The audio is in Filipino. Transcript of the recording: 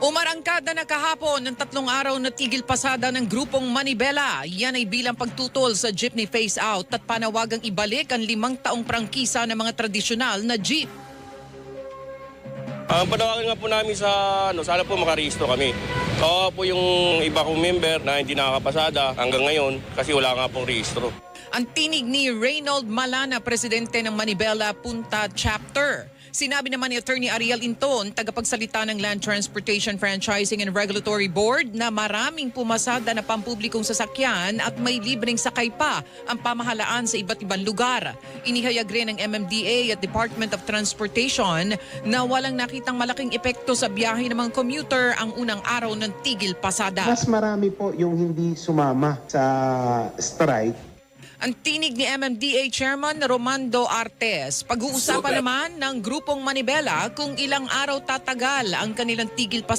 Umarangkada na kahapon ng tatlong araw na tigil pasada ng grupong Manibela. Yan ay bilang pagtutol sa jeepney phase-out at panawagang ibalik ang limang taong prangkisa ng mga tradisyonal na jeep. Ang panawagan nga po namin sa, ano, sana po makarehistro kami. Oo po yung iba kong member na hindi nakakapasada hanggang ngayon kasi wala nga pong rehistro. Ang tinig ni Reynold Malana, presidente ng Manibela Punta Chapter. Sinabi naman ni Attorney Ariel Inton, tagapagsalita ng Land Transportation Franchising and Regulatory Board na maraming pumasada na pampublikong sasakyan at may libreng sakay pa ang pamahalaan sa iba't ibang lugar. Inihayag rin ng MMDA at Department of Transportation na walang nakitang malaking epekto sa biyahe ng mga commuter ang unang araw ng tigil pasada. Mas marami po yung hindi sumama sa strike Ang tinig ni MMDA Chairman Romando Artes. Pag-uusapan naman ng grupong Manibela kung ilang araw tatagal ang kanilang tigil